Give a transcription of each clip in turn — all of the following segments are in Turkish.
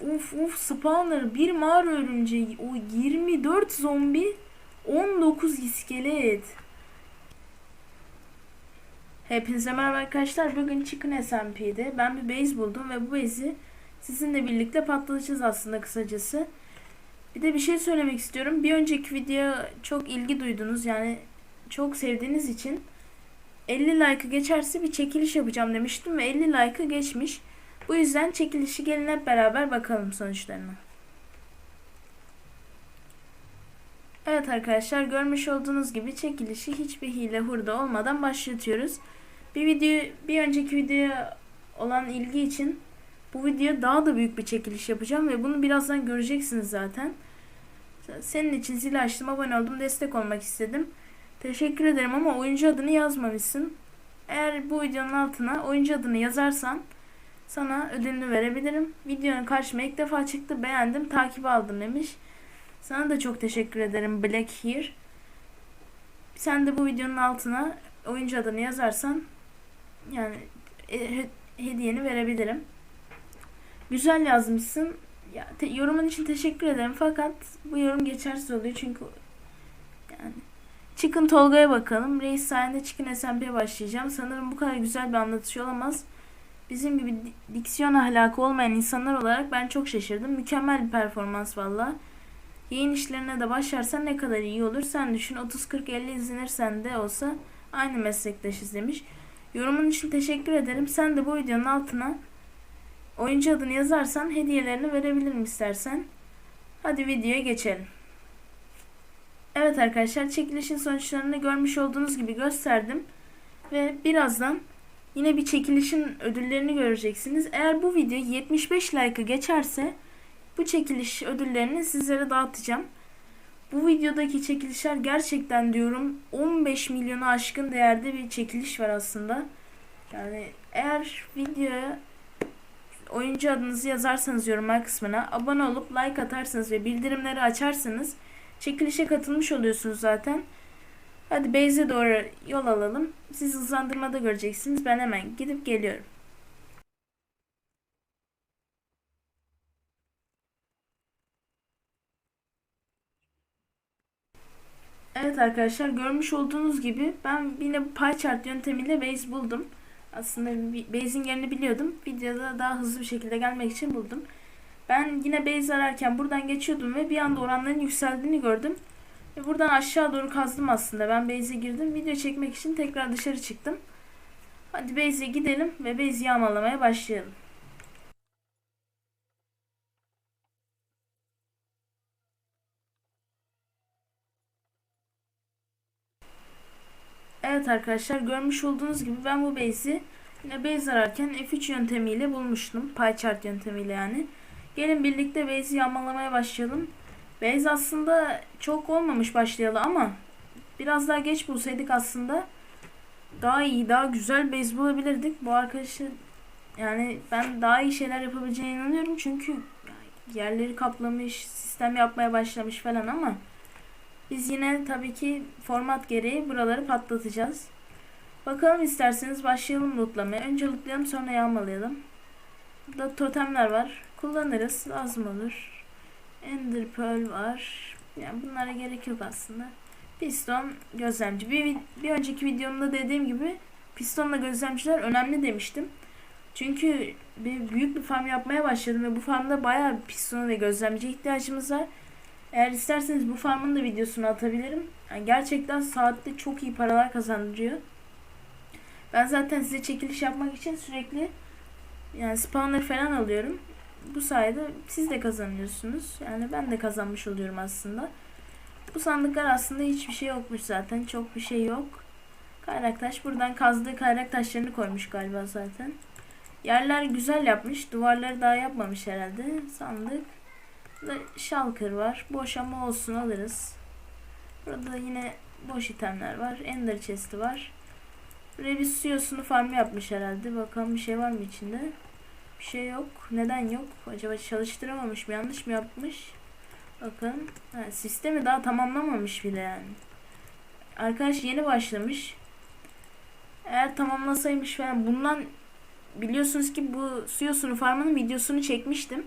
Uf uf uf spawner bir mağara örümceği o 24 zombi 19 iskelet. Hepinize merhaba arkadaşlar. Bugün Chicken SMP'de ben bir base buldum ve bu base'i sizinle birlikte patlatacağız aslında kısacası. Bir de bir şey söylemek istiyorum. Bir önceki video çok ilgi duydunuz yani çok sevdiğiniz için 50 like'ı geçerse bir çekiliş yapacağım demiştim ve 50 like'ı geçmiş. Bu yüzden çekilişi gelin hep beraber bakalım sonuçlarına. Evet arkadaşlar görmüş olduğunuz gibi çekilişi hiçbir hile hurda olmadan başlatıyoruz. Bir video bir önceki video olan ilgi için bu video daha da büyük bir çekiliş yapacağım ve bunu birazdan göreceksiniz zaten. Senin için zil açtım, abone oldum, destek olmak istedim. Teşekkür ederim ama oyuncu adını yazmamışsın. Eğer bu videonun altına oyuncu adını yazarsan sana ödülünü verebilirim. Videonun karşıma ilk defa çıktı. Beğendim. Takip aldım demiş. Sana da çok teşekkür ederim Black Here. Sen de bu videonun altına oyuncu adını yazarsan yani e, hediyeni verebilirim. Güzel yazmışsın. Ya, te, yorumun için teşekkür ederim fakat bu yorum geçersiz oluyor çünkü yani Chicken Tolga'ya bakalım. Reis sayende Chicken SMP'ye başlayacağım. Sanırım bu kadar güzel bir anlatışı olamaz. Bizim gibi diksiyon ahlakı olmayan insanlar olarak ben çok şaşırdım. Mükemmel bir performans valla. Yayın işlerine de başlarsan ne kadar iyi olur sen düşün. 30-40-50 izlenirsen de olsa aynı meslektaşız demiş. Yorumun için teşekkür ederim. Sen de bu videonun altına oyuncu adını yazarsan hediyelerini verebilirim istersen. Hadi videoya geçelim. Evet arkadaşlar çekilişin sonuçlarını görmüş olduğunuz gibi gösterdim. Ve birazdan yine bir çekilişin ödüllerini göreceksiniz. Eğer bu video 75 like'ı geçerse bu çekiliş ödüllerini sizlere dağıtacağım. Bu videodaki çekilişler gerçekten diyorum 15 milyonu aşkın değerde bir çekiliş var aslında. Yani eğer videoya oyuncu adınızı yazarsanız yorumlar kısmına abone olup like atarsanız ve bildirimleri açarsanız çekilişe katılmış oluyorsunuz zaten. Hadi base'e doğru yol alalım. Siz hızlandırmada göreceksiniz. Ben hemen gidip geliyorum. Evet arkadaşlar görmüş olduğunuz gibi ben yine pie chart yöntemiyle base buldum. Aslında base'in yerini biliyordum. Videoda daha hızlı bir şekilde gelmek için buldum. Ben yine base ararken buradan geçiyordum ve bir anda oranların yükseldiğini gördüm. Ve buradan aşağı doğru kazdım aslında. Ben base'e girdim. Video çekmek için tekrar dışarı çıktım. Hadi base'e gidelim ve base'i yağmalamaya başlayalım. Evet arkadaşlar görmüş olduğunuz gibi ben bu base'i yine base ararken F3 yöntemiyle bulmuştum. Pie chart yöntemiyle yani. Gelin birlikte base'i yağmalamaya başlayalım. Base aslında çok olmamış başlayalı ama biraz daha geç bulsaydık aslında daha iyi, daha güzel base bulabilirdik. Bu arkadaşı yani ben daha iyi şeyler yapabileceğine inanıyorum çünkü yerleri kaplamış, sistem yapmaya başlamış falan ama biz yine tabii ki format gereği buraları patlatacağız. Bakalım isterseniz başlayalım lootlamaya. Önce lootlayalım sonra yağmalayalım. Burada totemler var. Kullanırız. Lazım olur. Ender Pearl var. Yani bunlara gerek yok aslında. Piston gözlemci. Bir, bir önceki videomda dediğim gibi pistonla gözlemciler önemli demiştim. Çünkü bir büyük bir farm yapmaya başladım ve bu farmda bayağı piston ve gözlemci ihtiyacımız var. Eğer isterseniz bu farmın da videosunu atabilirim. Yani gerçekten saatte çok iyi paralar kazandırıyor. Ben zaten size çekiliş yapmak için sürekli yani spawner falan alıyorum bu sayede siz de kazanıyorsunuz. Yani ben de kazanmış oluyorum aslında. Bu sandıklar aslında hiçbir şey yokmuş zaten. Çok bir şey yok. Kayrak taş. Buradan kazdığı kayrak taşlarını koymuş galiba zaten. Yerler güzel yapmış. Duvarları daha yapmamış herhalde. Sandık. Burada şalkır var. Boş ama olsun alırız. Burada yine boş itemler var. Ender chest'i var. Buraya bir su yosunu farmı yapmış herhalde. Bakalım bir şey var mı içinde? Bir şey yok. Neden yok? Acaba çalıştıramamış mı? Yanlış mı yapmış? Bakın. Ha, sistemi daha tamamlamamış bile yani. Arkadaş yeni başlamış. Eğer tamamlasaymış falan bundan biliyorsunuz ki bu Suyosunu farmının videosunu çekmiştim.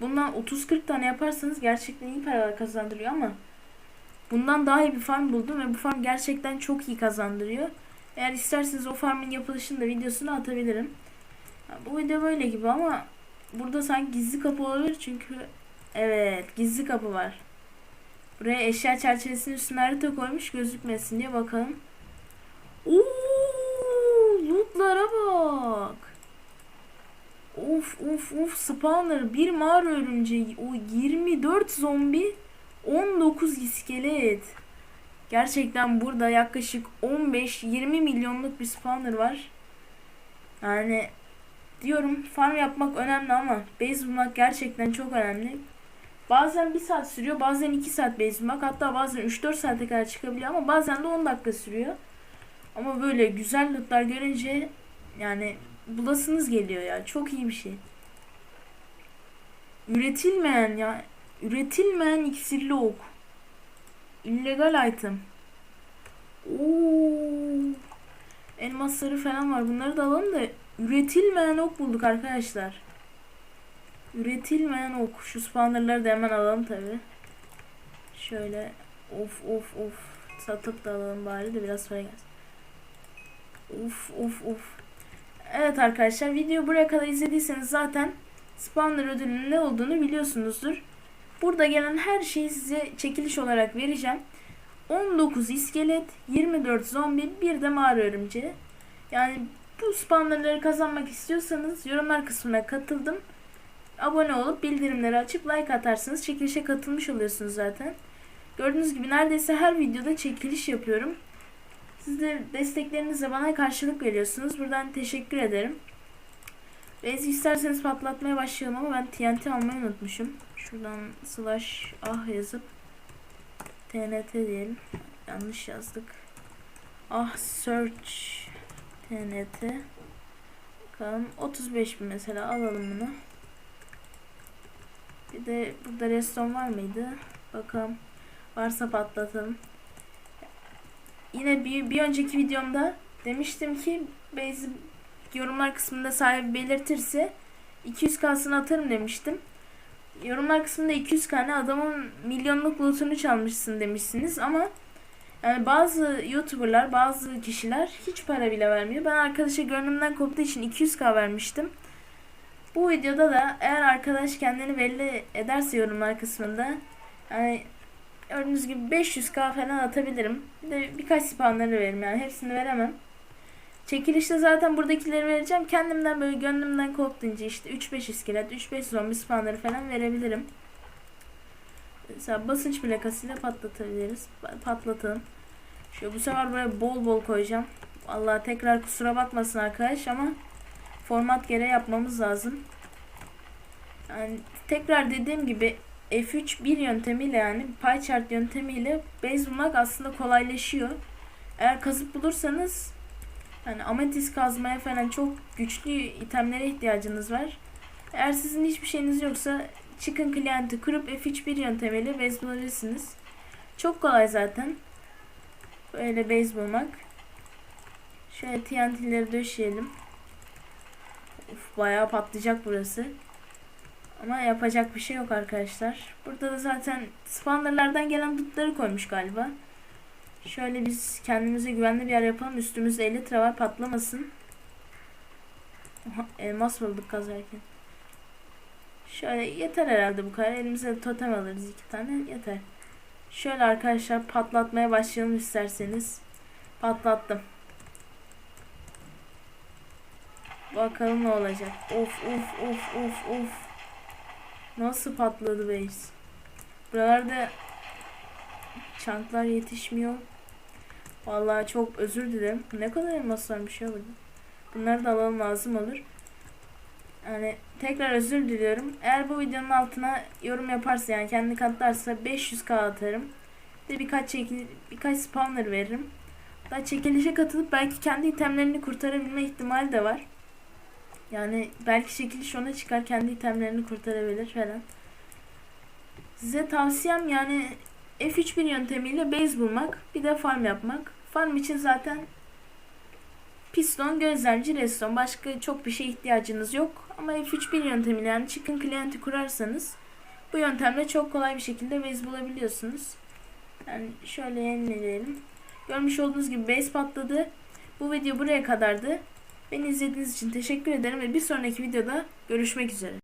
bundan 30-40 tane yaparsanız gerçekten iyi paralar kazandırıyor ama bundan daha iyi bir farm buldum ve bu farm gerçekten çok iyi kazandırıyor. Eğer isterseniz o farmın yapılışını da videosunu atabilirim. Bu video böyle gibi ama burada sanki gizli kapı olabilir çünkü evet gizli kapı var. Buraya eşya çerçevesinin üstüne harita koymuş gözükmesin diye bakalım. Oo, lootlara bak. Of of of spawner bir mağara örümceği o 24 zombi 19 iskelet. Gerçekten burada yaklaşık 15-20 milyonluk bir spawner var. Yani diyorum farm yapmak önemli ama base bulmak gerçekten çok önemli. Bazen 1 saat sürüyor, bazen 2 saat base bulmak, hatta bazen 3-4 saate kadar çıkabiliyor ama bazen de 10 dakika sürüyor. Ama böyle güzel lootlar görünce yani bulasınız geliyor ya. Çok iyi bir şey. Üretilmeyen ya. Üretilmeyen iksirli ok. illegal item. Oo. Elmasları falan var. Bunları da alalım da üretilmeyen ok bulduk arkadaşlar. Üretilmeyen ok. Şu spawnerları da hemen alalım tabi. Şöyle of of of satıp da alalım bari de biraz para gelsin. Of of of. Evet arkadaşlar video buraya kadar izlediyseniz zaten spawner ödülünün ne olduğunu biliyorsunuzdur. Burada gelen her şeyi size çekiliş olarak vereceğim. 19 iskelet, 24 zombi, bir de mağara örümceği. Yani bu spawnerları kazanmak istiyorsanız yorumlar kısmına katıldım. Abone olup bildirimleri açıp like atarsınız. Çekilişe katılmış oluyorsunuz zaten. Gördüğünüz gibi neredeyse her videoda çekiliş yapıyorum. Siz de desteklerinizle bana karşılık veriyorsunuz. Buradan teşekkür ederim. Bezi isterseniz patlatmaya başlayalım ama ben TNT almayı unutmuşum. Şuradan slash ah yazıp TNT diyelim. Yanlış yazdık. Ah search TNT. Bakalım 35 bin mesela alalım bunu. Bir de burada reston var mıydı? Bakalım. Varsa patlatalım. Yine bir, bir önceki videomda demiştim ki Beyzi yorumlar kısmında sahibi belirtirse 200 kalsın atarım demiştim. Yorumlar kısmında 200 tane adamın milyonluk lootunu çalmışsın demişsiniz ama yani bazı youtuberlar bazı kişiler hiç para bile vermiyor. Ben arkadaşa gönlümden koptuğu için 200k vermiştim. Bu videoda da eğer arkadaş kendini belli ederse yorumlar kısmında yani gördüğünüz gibi 500k falan atabilirim. Bir de birkaç spawnları veririm yani hepsini veremem. Çekilişte zaten buradakileri vereceğim. Kendimden böyle gönlümden koptuğunca işte 3-5 iskelet, 3-5 zombi spawnları falan verebilirim. Mesela basınç plakasıyla patlatabiliriz. Patlatalım. Şöyle bu sefer böyle bol bol koyacağım. Allah tekrar kusura bakmasın arkadaş ama format gereği yapmamız lazım. Yani tekrar dediğim gibi F3 bir yöntemiyle yani pie chart yöntemiyle base bulmak aslında kolaylaşıyor. Eğer kazıp bulursanız yani ametist kazmaya falan çok güçlü itemlere ihtiyacınız var. Eğer sizin hiçbir şeyiniz yoksa çıkın klienti kurup F3 bir yöntemiyle base bulabilirsiniz. Çok kolay zaten. Böyle base bulmak. Şöyle TNT'leri döşeyelim. Uf, bayağı patlayacak burası. Ama yapacak bir şey yok arkadaşlar. Burada da zaten spawnerlardan gelen lootları koymuş galiba. Şöyle biz kendimize güvenli bir yer yapalım. Üstümüzde 50 litre var patlamasın. Oha, elmas bulduk kazarken. Şöyle yeter herhalde bu kadar. Elimize totem alırız iki tane yeter. Şöyle arkadaşlar patlatmaya başlayalım isterseniz. Patlattım. Bakalım ne olacak. Of of of of of. Nasıl patladı base? Buralarda çanklar yetişmiyor. Vallahi çok özür dilerim. Ne kadar elmas varmış ya burada. Bunları da alalım lazım olur. Yani tekrar özür diliyorum. Eğer bu videonun altına yorum yaparsa yani kendi katlarsa 500k atarım. De birkaç çekil birkaç spawner veririm. Daha çekilişe katılıp belki kendi itemlerini kurtarabilme ihtimali de var. Yani belki çekiliş ona çıkar kendi itemlerini kurtarabilir falan. Size tavsiyem yani F3 bir yöntemiyle base bulmak, bir de farm yapmak. Farm için zaten piston, gözlemci, redstone. Başka çok bir şey ihtiyacınız yok. Ama F3.1 yöntemiyle yani çıkın klienti kurarsanız bu yöntemle çok kolay bir şekilde base bulabiliyorsunuz. Yani şöyle yenileyelim. Görmüş olduğunuz gibi base patladı. Bu video buraya kadardı. Beni izlediğiniz için teşekkür ederim ve bir sonraki videoda görüşmek üzere.